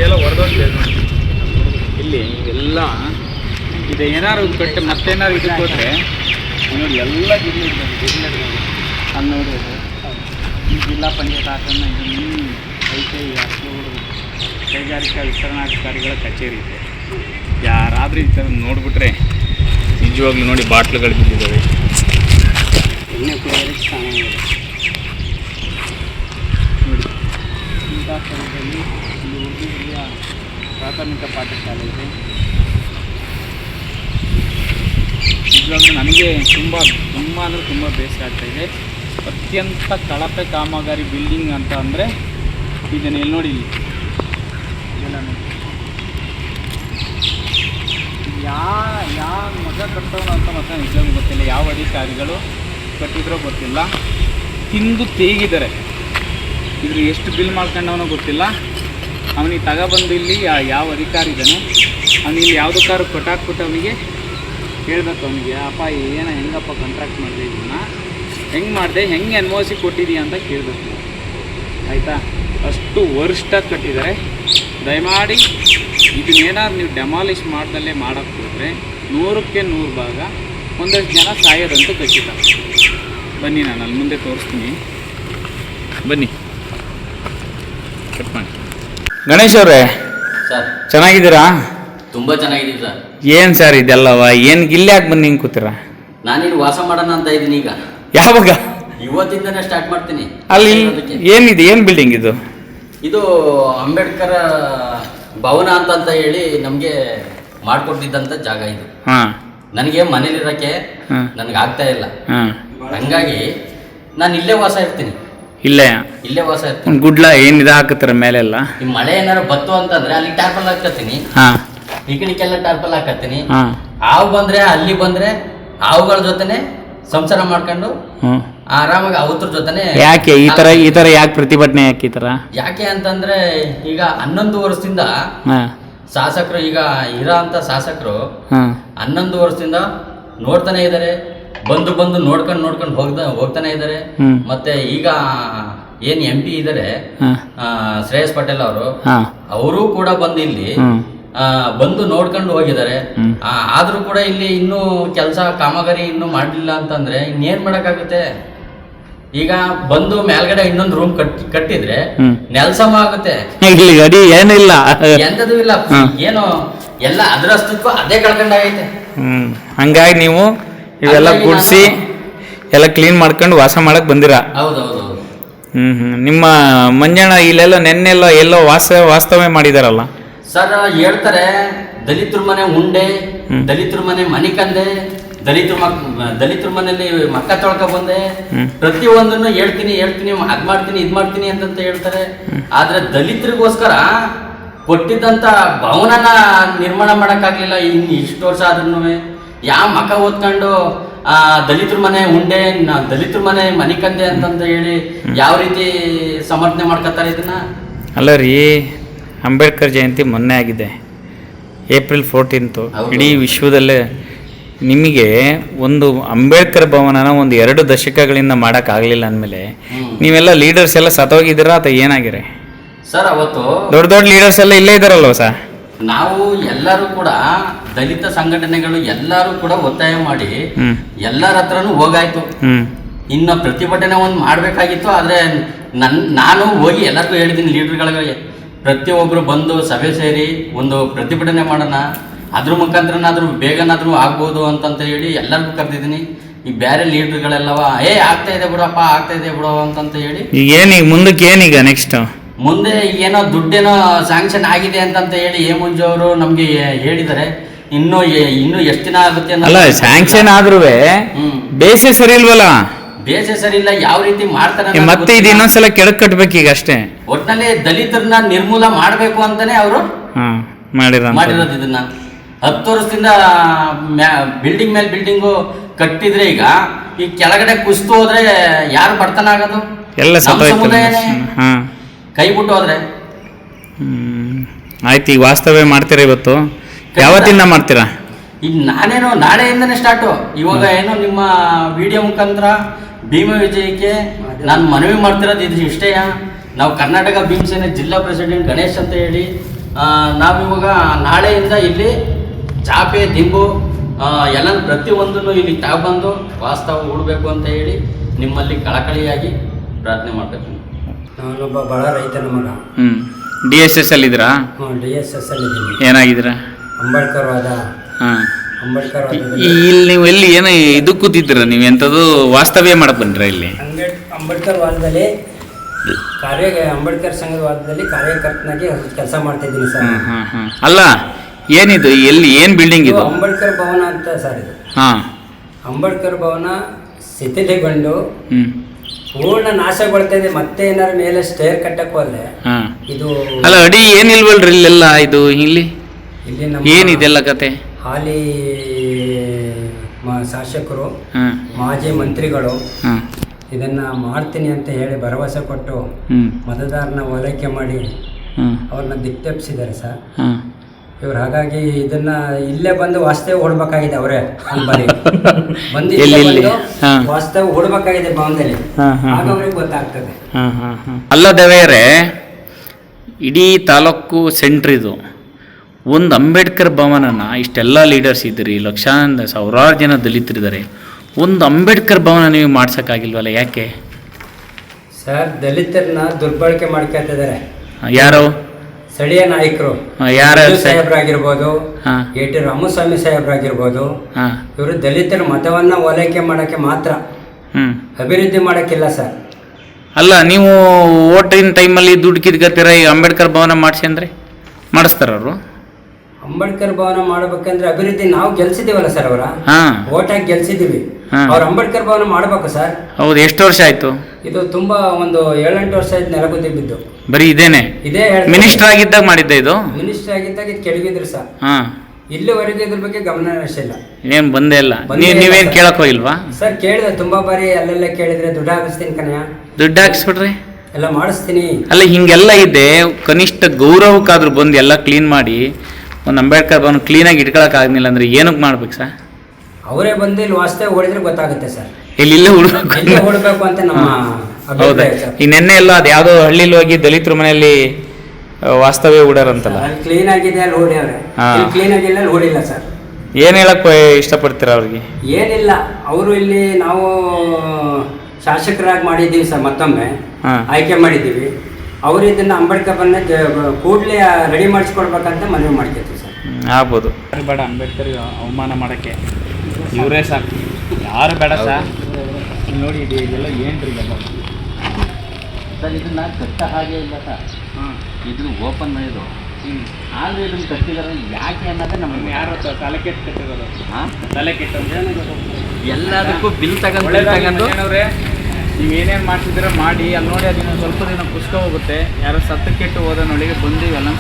ಎಲ್ಲ ಹೊಡೆದೋಗಿದೆ ಇಲ್ಲಿ ಎಲ್ಲ ಇದು. ಏನಾದ್ರು ಕಟ್ಟಿ, ಮತ್ತೇನಾದ್ರು ಇದಕ್ಕೆ ಹೋದರೆ ನೋಡಿ ಎಲ್ಲ ಜಿಲ್ಲೆ ಅಲ್ಲಿ ನೋಡಿ ಈ ಜಿಲ್ಲಾ ಪಂಚಾಯತ್ ಹಾಕನ್ನ ಇದು ಐತೆ ಕೈಗಾರಿಕಾ ವಿಸ್ತರಣಾಧಿಕಾರಿಗಳ ಕಚೇರಿ ಇದೆ. ಯಾರಾದರೂ ಈ ಥರ ನೋಡಿಬಿಟ್ರೆ ನಿಜವಾಗ್ಲೂ ನೋಡಿ ಬಾಟ್ಲುಗಳು ಬಿದ್ದಿದ್ದಾವೆ. ಪ್ರಾಥಮಿಕ ಪಾಠ ಶಾಲೆ ಇದೆ. ನಿಜವಾಗ್ಲೂ ನನಗೆ ತುಂಬ ತುಂಬ ಅಂದರೆ ತುಂಬ ಬೇಸರ ಆಗ್ತಾ ಇದೆ. ಅತ್ಯಂತ ಕಳಪೆ ಕಾಮಗಾರಿ ಬಿಲ್ಡಿಂಗ್ ಅಂತ ಅಂದರೆ ಇದನ್ನು ಎಲ್ಲಿ ನೋಡಿ ಇದೆಲ್ಲ ನೋಡಿ ಯಾ ಯಾ ಮಗ ಕಟ್ಟೋಣ ಅಂತ ಮತ್ತೆ ನಿಜವಾಗ್ಲೂ ಗೊತ್ತಿಲ್ಲ. ಯಾವ ಅಧಿಕಾರಿಗಳು ಕಟ್ಟಿದ್ರೋ ಗೊತ್ತಿಲ್ಲ. ತಿಂದು ತೇಗಿದ್ದಾರೆ. ಇದ್ರ ಎಷ್ಟು ಬಿಲ್ ಮಾಡ್ಕೊಂಡವನೋ ಗೊತ್ತಿಲ್ಲ. ಅವನಿಗೆ ತಗೊಬಂದು ಇಲ್ಲಿ ಯಾವ ಅಧಿಕಾರಿ ಅವನಿಗೆ ಇಲ್ಲಿ ಯಾವುದಕ್ಕಾದ್ರು ಕೊಟ್ಟಾಕ್ಬಿಟ್ಟು ಅವನಿಗೆ ಹೇಳ್ಬೇಕು ಅವನಿಗೆ, ಅಪ್ಪ, ಏನೋ ಹೆಂಗಪ್ಪ ಕಾಂಟ್ರಾಕ್ಟ್ ಮಾಡಿದೆ ಇದನ್ನ? ಹೆಂಗೆ ಮಾಡಿದೆ? ಹೆಂಗೆ ಅನುಭವಿಸಿ ಕೊಟ್ಟಿದೀಯ ಅಂತ ಕೇಳಬೇಕು. ಆಯಿತಾ? ಅಷ್ಟು ವರ್ಷ ಕಟ್ಟಿದ್ದಾರೆ. ದಯಮಾಡಿ ಇದನ್ನೇನಾದ್ರು ನೀವು ಡೆಮಾಲಿಷ್ ಮಾಡ್ದಲ್ಲೇ ಮಾಡೋಕ್ಕೆ ಹೋದರೆ ನೂರಕ್ಕೆ ನೂರು ಭಾಗ ಒಂದಷ್ಟು ಜನ ಸಾಯೋದಂತೂ ಖಚಿತ. ಬನ್ನಿ ನಾನು ಅಲ್ಲಿ ಮುಂದೆ ತೋರಿಸ್ತೀನಿ. ಬನ್ನಿ. ಕಟ್ ಮಾಡಿ. ಗಣೇಶ್ ಅವರೇ ಸರ್. ಚೆನ್ನಾಗಿದ್ದೀರಾ? ತುಂಬ ಚೆನ್ನಾಗಿದ್ದೀವಿ ಸರ್. ಏನು ಸರ್ ಇದೆಲ್ಲವ? ಏನು ಇಲ್ಲಿ ಯಾಕೆ ಬಂದು ಹಿಂಗೆ ಕೂತೀರಾ? ನಾನಿಲ್ಲಿ ವಾಸ ಮಾಡೋಣ ಅಂತ ಇದ್ದೀನಿ ಈಗ. ಯಾವಾಗ? ಇವತ್ತಿಂದನೇ ಸ್ಟಾರ್ಟ್ ಮಾಡ್ತೀನಿ. ಅಲ್ಲಿ. ಏನಿದೆ? ಏನು ಬಿಲ್ಡಿಂಗ್ ಇದು? ಇದು ಅಂಬೇಡ್ಕರ್ ಭವನ ಅಂತ ಅಂತ ಹೇಳಿ ನಮಗೆ ಮಾಡಿಕೊಟ್ಟಿದ್ದಂಥ ಜಾಗ ಇದು. ಹಾಂ. ನನಗೆ ಮನೇಲಿರೋಕ್ಕೆ ಇರಕ್ಕೆ ನನಗೆ ಆಗ್ತಾ ಇಲ್ಲ ಹಂಗಾಗಿ ನಾನು ಇಲ್ಲೇ ವಾಸ ಇರ್ತೀನಿ. ಇಲ್ಲೇ? ಇಲ್ಲೇ ವಾಸ ಇರ್ತೀನಿ. ಗುಡ್ಲ ಏನು ಇದು ಹಾಕತ್ತಾರೆ ಮೇಲೆಲ್ಲ? ಈ ಮಳೆ ಏನಾರು ಬತ್ತು ಅಂತಂದ್ರೆ ಅಲ್ಲಿ ಟಾರ್ಪಲ್ ಹಾಕತ್ತೀನಿ ಹಾಂ. ಈ ಕಡೆಗೆಲ್ಲ ಟಾರ್ಪಲ್ ಹಾಕತ್ತೀನಿ ಹಾವು ಬಂದ್ರೆ ಅಲ್ಲಿ ಬಂದ್ರೆ ಹಾವುಗಳ ಜೊತೆನೆ ಸಂಸಾರ ಮಾಡ್ಕೊಂಡು ಆರಾಮಾಗಿ ಅವತ್ರ ಜೊತೆನೆ ಯಾಕೆ? ಈ ತರ ಈ ತರ ಯಾಕೆ ಪ್ರತಿಭಟನೆ ಯಾಕೆ ಈ ತರ? ಯಾಕೆ ಅಂತಂದ್ರೆ ಈಗ ಹನ್ನೊಂದು ವರ್ಷದಿಂದ ಶಾಸಕರು ಈಗ ಇರೋ ಅಂತ ಶಾಸಕರು ಹನ್ನೊಂದು ವರ್ಷದಿಂದ ನೋಡ್ತಾನೆ ಇದ್ದಾರೆ ಬಂದು ಬಂದು ನೋಡ್ಕೊಂಡು ನೋಡ್ಕೊಂಡು ಹೋಗ್ತಾ ಹೋಗ್ತಾನೆ ಇದ್ದಾರೆ ಮತ್ತೆ ಈಗ ಏನ್ ಎಂ ಪಿ ಇದ್ದಾರೆ ಹಾಂ. ಶ್ರೇಯಸ್ ಪಟೇಲ್ ಅವರು ಅವರು ಕೂಡ ಬಂದು ಇಲ್ಲಿ ಬಂದು ನೋಡ್ಕೊಂಡು ಹೋಗಿದ್ದಾರೆ. ಆದ್ರೂ ಕೂಡ ಇಲ್ಲಿ ಇನ್ನೂ ಕೆಲಸ ಕಾಮಗಾರಿ ಇನ್ನೂ ಮಾಡಲಿಲ್ಲ ಅಂತಂದ್ರೆ ಇನ್ನೇನ್ ಮಾಡಕ್ಕಾಗುತ್ತೆ? ಈಗ ಬಂದು ಮೇಲ್ಗಡೆ ಇನ್ನೊಂದು ರೂಮ್ ಕಟ್ಟಿ ಕಟ್ಟಿದ್ರೆ ಹ್ಮ್. ನೆಲ್ಸಮ ಆಗುತ್ತೆ. ಇಲ್ಲಿ ಅಡಿ ಏನಿಲ್ಲ. ಎಂತದೂ ಇಲ್ಲ. ಏನು ಎಲ್ಲ ಅದ್ರ ಅಸ್ತಿತ್ವ ಅದೇ ಕಳ್ಕೊಂಡಾಗೈತೆ ಹ್ಞೂ ಹಂಗಾಗಿ ನೀವು ಇವೆಲ್ಲ ಗುಡಿಸಿ ಎಲ್ಲ ಕ್ಲೀನ್ ಮಾಡ್ಕೊಂಡು ವಾಸ ಮಾಡಕ್ಕೆ ಬಂದಿರ? ಹೌದೌದು ಹ್ಞೂ ಹ್ಞೂ ನಿಮ್ಮ ಮಂಜಣ್ಣ ಇಲ್ಲೆಲ್ಲ ನೆನ್ನೆಲ್ಲ ಎಲ್ಲೋ ವಾಸ ವಾಸ್ತವ್ಯ ಮಾಡಿದಾರಲ್ಲ? ಸರ್ ಹೇಳ್ತಾರೆ ದಲಿತರ ಮನೆ ಉಂಡೆ ಹ್ಮ್. ದಲಿತರ ಮನೆ ಮನಿಕಂದೆ ದಲಿತರ ಮಕ್ ದಲಿತರ ಮನೆಯಲ್ಲಿ ಮಕ್ಕ ತೊಳ್ಕ ಬಂದೆ. ಪ್ರತಿಯೊಂದನ್ನು ಹೇಳ್ತೀನಿ ಹೇಳ್ತೀನಿ ಅದ್ ಮಾಡ್ತೀನಿ ಇದ್ ಮಾಡ್ತೀನಿ ಅಂತಂತ ಹೇಳ್ತಾರೆ. ಆದ್ರೆ ದಲಿತರಿಗೋಸ್ಕರ ಕೊಟ್ಟಿದ್ದಂತ ಭವನನ ನಿರ್ಮಾಣ ಮಾಡೋಕ್ಕಾಗಲಿಲ್ಲ. ಇನ್ ಇಷ್ಟು ವರ್ಷ ಆದ್ರೂ ಯಾವ ಮಕ ಓದ್ಕೊಂಡು ಆ ದಲಿತರ ಮನೆ ಉಂಡೆ ದಲಿತರ ಮನೆ ಮನಿಕಂದೆ ಅಂತಂತ ಹೇಳಿ ಯಾವ ರೀತಿ ಸಮರ್ಥನೆ ಮಾಡ್ಕೊತಾರೆ ಇದನ್ನ? ಅಲ್ಲ ರೀ ಅಂಬೇಡ್ಕರ್ ಜಯಂತಿ ಮೊನ್ನೆ ಆಗಿದೆ. April fourteenth. ಇಡೀ ವಿಶ್ವದಲ್ಲೇ ನಿಮಗೆ ಒಂದು ಅಂಬೇಡ್ಕರ್ ಭವನನ ಒಂದು ಎರಡು ದಶಕಗಳಿಂದ ಮಾಡೋಕ್ಕಾಗಲಿಲ್ಲ ಅಂದಮೇಲೆ. ನೀವೆಲ್ಲ ಲೀಡರ್ಸ್ ಎಲ್ಲ ಸತ್ತೋಗಿದ್ದೀರಾ ಅಥವಾ ಏನಾಗಿರಿ ಸರ್ ಅವತ್ತು ದೊಡ್ಡ ದೊಡ್ಡ ಲೀಡರ್ಸ್ ಎಲ್ಲ ಇಲ್ಲೇ ಇದ್ದಾರಲ್ವ ಸರ್? ನಾವು ಎಲ್ಲರೂ ಕೂಡ ದಲಿತ ಸಂಘಟನೆಗಳು ಎಲ್ಲರೂ ಕೂಡ ಒತ್ತಾಯ ಮಾಡಿ ಎಲ್ಲರ ಹತ್ರನೂ ಹೋಗಾಯ್ತು. ಇನ್ನು ಪ್ರತಿಭಟನೆ ಒಂದು ಮಾಡಬೇಕಾಗಿತ್ತು ಆದರೆ ನನ್ ನಾನು ಹೋಗಿ ಎಲ್ಲರಿಗೂ ಹೇಳಿದ್ದೀನಿ ಲೀಡರ್ಗಳಿಗೆ ಪ್ರತಿಯೊಬ್ಬರು ಬಂದು ಸಭೆ ಸೇರಿ ಒಂದು ಪ್ರತಿಭಟನೆ ಮಾಡೋಣ ಅದ್ರ ಮುಖಾಂತರನಾದರೂ ಬೇಗನಾದ್ರೂ ಆಗ್ಬೋದು ಅಂತಂತ ಹೇಳಿ ಎಲ್ಲರಿಗೂ ಕರೆದಿದ್ದೀನಿ. ಈ ಬೇರೆ ಲೀಡರ್ಗಳೆಲ್ಲವ ಏ ಆಗ್ತಾ ಇದೆ ಬಿಡಪ್ಪ ಆಗ್ತಾ ಇದೆ ಬಿಡೋ ಅಂತಂತ ಹೇಳಿ. ಈಗ ಏನೀಗ ಮುಂದಕ್ಕೆ ಏನೀಗ ನೆಕ್ಸ್ಟ್ ಮುಂದೆ ಏನೋ ದುಡ್ಡೇನೋ ಸ್ಯಾಂಕ್ಷನ್ ಆಗಿದೆ ಅಂತಂತ ಹೇಳಿ ಎ ಮುಂಜು ಅವರು ನಮಗೆ ಹೇಳಿದ್ದಾರೆ. ಇನ್ನು ಇನ್ನು ಇನ್ನೂ ಎಷ್ಟು ದಿನ ಆಗುತ್ತೆ ಅನ್ನೋದು ಅಲ್ಲ ಸ್ಯಾಂಕ್ಷನ್ ಆದ್ರೂ ಹ್ಮ್. ಬೇಸೆ ಸರಿ ಇಲ್ವಲ್ಲ? ಬೇಸ ಸರಿ ಇಲ್ಲ ಯಾವ ರೀತಿ ಮಾಡ್ತಾರೆ ಅನ್ನೋದು ಮತ್ತೆ ಇದು ಗೊತ್ತಿಲ್ಲ. ಇನ್ನೊಂದ್ಸಲ ಕಟ್ಬೇಕು ಈಗ ಅಷ್ಟೇ. ಒಟ್ಟಿನಲ್ಲಿ ದಲಿತರನ್ನ ನಿರ್ಮೂಲ ಮಾಡಬೇಕು ಅಂತಾನೆ ಅವರು ಹಾಂ ಮಾಡಿರ ಮಾಡಿರೋದು ಇದನ್ನ. ಹತ್ತು ವರ್ಷದಿಂದ ಬಿಲ್ಡಿಂಗ್ ಮೇಲೆ ಬಿಲ್ಡಿಂಗು ಕಟ್ಟಿದ್ರೆ ಈಗ ಈ ಕೆಳಗಡೆ ಕುಸ್ತು ಹೋದ್ರೆ ಯಾರು ಬಡತನ ಆಗೋದು? ಎಲ್ಲ ಸಮುದಾಯನೇ. ಕೈ ಬಿಟ್ಟು ಹೋದ್ರೆ. ಆಯ್ತು ಈಗ ವಾಸ್ತವ್ಯ ಮಾಡ್ತೀರಾ ಇವತ್ತು? ಯಾವತ್ತಿಂದ ಮಾಡ್ತೀರಾ? ಈಗ ನಾನೇನು ನಾಳೆಯಿಂದನೇ ಸ್ಟಾರ್ಟು ಇವಾಗ ಏನು ನಿಮ್ಮ ವಿಡಿಯೋ ಮುಖಾಂತರ ಭೀಮ ವಿಜಯಕ್ಕೆ ನಾನು ಮನವಿ ಮಾಡ್ತಿರೋದು ಇದು ಇಷ್ಟೇ ನಾವು ಕರ್ನಾಟಕ ಭೀಮಸೇನೆ ಜಿಲ್ಲಾ ಪ್ರೆಸಿಡೆಂಟ್ ಗಣೇಶ್ ಅಂತ ಹೇಳಿ ಆ, ನಾವಿವಾಗ ನಾಳೆಯಿಂದ ಇಲ್ಲಿ ಚಾಪೆ ದಿಂಬು ಎಲ್ಲ ಪ್ರತಿಯೊಂದನ್ನು ಇಲ್ಲಿ ತಗೊಬಂದು ವಾಸ್ತವ ಹೂಡಬೇಕು ಅಂತ ಹೇಳಿ ನಿಮ್ಮಲ್ಲಿ ಕಳಕಳಿಯಾಗಿ ಪ್ರಾರ್ಥನೆ ಮಾಡ್ಬೇಕು. ನಾನೊಬ್ಬ ಬಡ ರೈತನ ಮಗ. ಹ್ಞೂ ಡಿ ಎಸ್ ಎಸ್ ಅಲ್ಲಿ ಇದ್ದೀರಾ? ಹ್ಞೂ ಡಿ ಎಸ್ ಎಸ್ ಅಲ್ಲಿ ಇದ್ದೀನಿ. ಏನಾಗಿದ್ದೀರಾ? ಅಂಬೇಡ್ಕರ್ ವಾದ ಹಾಂ ಅಂಬೇಡ್ಕರ್ ಇಲ್ಲಿ ನೀವು ಎಲ್ಲಿ ಏನು ಇದು ಕೂತಿದ್ದೀರಾ ನೀವು? ಎಂಥದ್ದು ವಾಸ್ತವ್ಯ ಮಾಡಕ್ ಬಂದ್ರ ಇಲ್ಲಿ? ಅಂಬೇಡ್ ಅಂಬೇಡ್ಕರ್ ವಾದದಲ್ಲಿ ಕಾರ್ಯ ಅಂಬೇಡ್ಕರ್ ಸಂಘದ ವಾದದಲ್ಲಿ ಕಾರ್ಯಕರ್ತನಾಗಿ ಕೆಲಸ ಮಾಡ್ತಿದ್ದೀನಿ ಸರ್. ಅಲ್ಲ ಏನಿದು? ಎಲ್ಲಿ ಏನು ಬಿಲ್ಡಿಂಗ್ ಇದು? ಇದು ಅಂಬೇಡ್ಕರ್ ಭವನ ಅಂತ ಸರ್ ಇದು. ಹಾಂ. ಅಂಬೇಡ್ಕರ್ ಭವನ ಶಿಥಿಲಗೊಂಡು ಹ್ಞೂ ಪೂರ್ಣ ನಾಶಗೊಳ್ತಾ ಇದೆ. ಮತ್ತೆ ಏನಾದ್ರು ಮೇಲೆ ಸ್ಟೇರ್ ಕಟ್ಟಕ್ಕೆ ಹೋದ್ರೆ ಹಾ. ಇದು ಅಲ್ಲ ಅಡಿ ಏನಿಲ್ವಲ್ರಿ ಇಲ್ಲೆಲ್ಲ ಇದು ಇಲ್ಲಿ? ಇಲ್ಲಿ ನಮ್ಮ ಏನಿದೆಲ್ಲ ಕತೆ? ಹಾಲಿ ಮ- ಶಾಸಕರು ಹಾ. ಮಾಜಿ ಮಂತ್ರಿಗಳು ಹಾ. ಇದನ್ನ ಮಾಡ್ತೀನಿ ಅಂತ ಹೇಳಿ ಭರವಸೆ ಕೊಟ್ಟು ಮತದಾರನ ಓಲೈಕೆ ಮಾಡಿ ಅವ್ರನ್ನ ದಿಕ್ತಪ್ಪಿಸಿದ್ದಾರೆ ಸರ್. ಹಾ. ಇವ್ರು ಹಾಗಾಗಿ ಇದನ್ನ ಇಲ್ಲೇ ಬಂದು ವಾಸ್ತವ್ಯ ಹೊಡ್ಬೇಕಾಗಿದೆ ಅವರೇ ಅಂಬಾರಿ <laughs> ಬಂದು ಎಲ್ಲಿ ಹೊಡ್ಬೇಕಾಗಿದೆ ಇಲ್ಲಿ? ಬಂದು ಹಾ. ವಾಸ್ತವ ಹೂಡ್ಬೇಕಾಗಿದೆ ಭವನದಲ್ಲಿ. ಆಗ ಅವ್ರಿಗೆ ಗೊತ್ತಾಗ್ತದೆ. ಅಲ್ಲ ದೇವೆಯರೇ ಇಡೀ ತಾಲೂಕು ಸೆಂಟ್ರ್ ಇದು ಒಂದು ಅಂಬೇಡ್ಕರ್ ಭವನನ ಇಷ್ಟೆಲ್ಲ ಲೀಡರ್ಸ್ ಇದ್ದೀರಿ ಲಕ್ಷಾಂತರ ಸಾವಿರಾರು ಜನ ದಲಿತರಿದ್ದಾರೆ. ಒಂದು ಅಂಬೇಡ್ಕರ್ ಭವನ ನೀವು ಮಾಡ್ಸೋಕ್ಕಾಗಿಲ್ವಲ್ಲ ಯಾಕೆ? ಸರ್ ದಲಿತರನ್ನ ದುರ್ಬಳಕೆ ಮಾಡ್ಕೊತಿದ್ದಾರೆ. ಯಾರು? ಸ್ಥಳೀಯ ನಾಯಕರು ಯಾರು ಸಾಹೇಬ್ರಾಗಿರ್ಬೋದು ಎ ಟಿ ರಾಮಸ್ವಾಮಿ ಸಾಹೇಬ್ರಾಗಿರ್ಬೋದು ಇವರು ದಲಿತರ ಮತವನ್ನ ಓಲೈಕೆ ಮಾಡಕ್ಕೆ ಮಾತ್ರ ಹ್ಮ್. ಅಭಿವೃದ್ಧಿ ಮಾಡಕ್ಕಿಲ್ಲ ಸರ್. ಅಲ್ಲ ನೀವು ಓಟಿನ ಟೈಮಲ್ಲಿ ದುಡ್ಡು ಕಿತ್ಕತ್ತೀರ ಈ ಅಂಬೇಡ್ಕರ್ ಭವನ ಮಾಡಿಸಿ ಅಂದರೆ ಮಾಡಿಸ್ತಾರ ಅವರು? ಅಂಬೇಡ್ಕರ್ ಭವನ ಮಾಡ್ಬೇಕಂದ್ರೆ ಅಭಿವೃದ್ಧಿ ನಾವು ಗೆಲ್ಸಿದೀವಲ್ಲ ಸರ್ ಅವರ? ಓಟ್ ಹಾಕಿ ಗೆಲ್ಸಿದೀವಿ. ಅವ್ರ ಅಂಬೇಡ್ಕರ್ ಭವನ ಮಾಡ್ಬೇಕು ಸರ್. ಹೌದು ಎಷ್ಟು ವರ್ಷ ಆಯ್ತು? ಇದು ತುಂಬಾ ಒಂದು ಏಳೆಂಟು ವರ್ಷ ಆಯ್ತು ನೆಲಗುದ್ದಿ ಬಿದ್ದು. ಬರೀ ಇದೇನೆ? ಇದೇ ಮಿನಿಸ್ಟರ್ ಆಗಿದ್ದಾಗ ಮಾಡಿದ್ದೆ ಇದು? ಮಿನಿಸ್ಟರ್ ಆಗಿದ್ದಾಗ ಇದು ಕೆಳಗಿದ್ರು ಸರ್. ಇಲ್ಲಿವರೆಗೂ ಇದ್ರ ಬಗ್ಗೆ ಗಮನ ಇಲ್ಲ. ಏನು ಬಂದೇ ಇಲ್ಲ. ನೀವೇನ್. ಕೇಳಕ್ ಹೋಗಿಲ್ವಾ? ಸರ್ ಕೇಳಿದೆ ತುಂಬಾ ಬಾರಿ ಅಲ್ಲೆಲ್ಲ ಕೇಳಿದ್ರೆ ದುಡ್ಡು ಹಾಕಿಸ್ತೀನಿ ಕಣಯ್ಯ. ದುಡ್ಡು ಹಾಕಿಸ್ಬಿಡ್ರಿ ಎಲ್ಲ ಮಾಡಿಸ್ತೀನಿ. ಅಲ್ಲ ಹಿಂಗೆಲ್ಲ ಇದೆ. ಕನಿಷ್ಠ ಗೌರವಕ್ಕಾದ್ರೂ ಬಂದು ಎಲ್ಲ ಕ್ಲೀನ್ ಮಾಡಿ ಒಂದು ಅಂಬೇಡ್ಕರ್ ಭವನ ಕ್ಲೀನಾಗಿ ಇಟ್ಕೊಳಕ್ ಆಗಲಿಲ್ಲ ಅಂದ್ರೆ ಏನಕ್ಕೆ ಮಾಡ್ಬೇಕು ಸರ್? ಅವರೇ ಬಂದು ಇಲ್ಲಿ ವಾಸ್ತವ ಹೊಡೆದ್ರೆ ಗೊತ್ತಾಗುತ್ತೆ ಸರ್. ಇಲ್ಲಿ ಇಲ್ಲೇ ಹುಡುಕಬೇಕು ಎಲ್ಲಿ ಹೊಡ್ಬೇಕು ಅಂತ ನಮ್ಮ ಹೌದಾ? ಅಭಿಪ್ರಾಯ ಸರ್. ಈ ನೆನ್ನೆ ಎಲ್ಲ ಅದು ಯಾವುದೋ ಹಳ್ಳಿಲಿ ಹೋಗಿ ದಲಿತರ ಮನೆಯಲ್ಲಿ ಆ, ವಾಸ್ತವ್ಯ ಹೂಡಾರಂತಲ್ಲ ಅಲ್ಲಿ ಕ್ಲೀನ್ ಆಗಿದೆ ಅಲ್ಲಿ ಹೊಡಿಯವ್ರೆ ಹಾ. ಇಲ್ಲಿ ಕ್ಲೀನ್ ಆಗಿಲ್ಲ ಅಲ್ಲಿ ಹೊಡಿಲ್ಲ ಸರ್. ಏನು ಹೇಳಕ್ ಇಷ್ಟಪಡ್ತೀರಾ ಅವ್ರಿಗೆ? ಏನಿಲ್ಲ. ಅವರು ಇಲ್ಲಿ ನಾವು ಶಾಸಕರಾಗಿ ಮಾಡಿದ್ದೀವಿ ಸರ್ ಮತ್ತೊಮ್ಮೆ. ಹಾ. ಆಯ್ಕೆ ಮಾಡಿದ್ದೀವಿ. ಅವರು ಇದನ್ನ ಅಂಬೇಡ್ಕರ್ ಬಂದ ಕೂಡಲೇ ರೆಡಿ ಮಾಡಿಸ್ಕೊಡ್ಬೇಕಂತ ಮನವಿ ಮಾಡ್ಕೊತೀವಿ ಆಗ್ಬೋದು. ಬೇಡ ಅಂಬೇಡ್ಕರ್ ಅವಮಾನ ಮಾಡೋಕ್ಕೆ? ಇವರೇ ಸಾಕು. ಯಾರು ಬೇಡ ಸಾ? ನೋಡಿ ಇದು ಇದೆಲ್ಲ ಏನ್ರಿ ಸರ್ ಇದನ್ನ ಕಟ್ಟ ಹಾಗೆ ಇಲ್ಲ ಸರ್. ಇದು ಓಪನ್ ಇದು ಆದರೆ ಇದನ್ನು ಕಟ್ಟಿದಾರೆ ಯಾಕೆ ಅನ್ನೋದೇ ನಮಗೆ ಯಾರು ತಲೆ ಕೆಟ್ಟು ಕಟ್ಟಿರೋದು. ಹಾಂ? ತಲೆ ಕೆಟ್ಟು ಎಲ್ಲದಕ್ಕೂ ಬಿಲ್ ತಗೊಂಡು ನೀವು ಏನೇನು ಮಾಡ್ತಿದ್ದೀರ ಮಾಡಿ. ಅಲ್ಲಿ ನೋಡಿ ಅದನ್ನ ಸ್ವಲ್ಪ ದಿನ ಕುಸ್ಕೊ ಹೋಗುತ್ತೆ. ಯಾರೋ ಸತ್ತು ಕೆಟ್ಟು ಹೋದ ನೋಡಿಗೆ ಬಂದು ಇವೆಲ್ಲ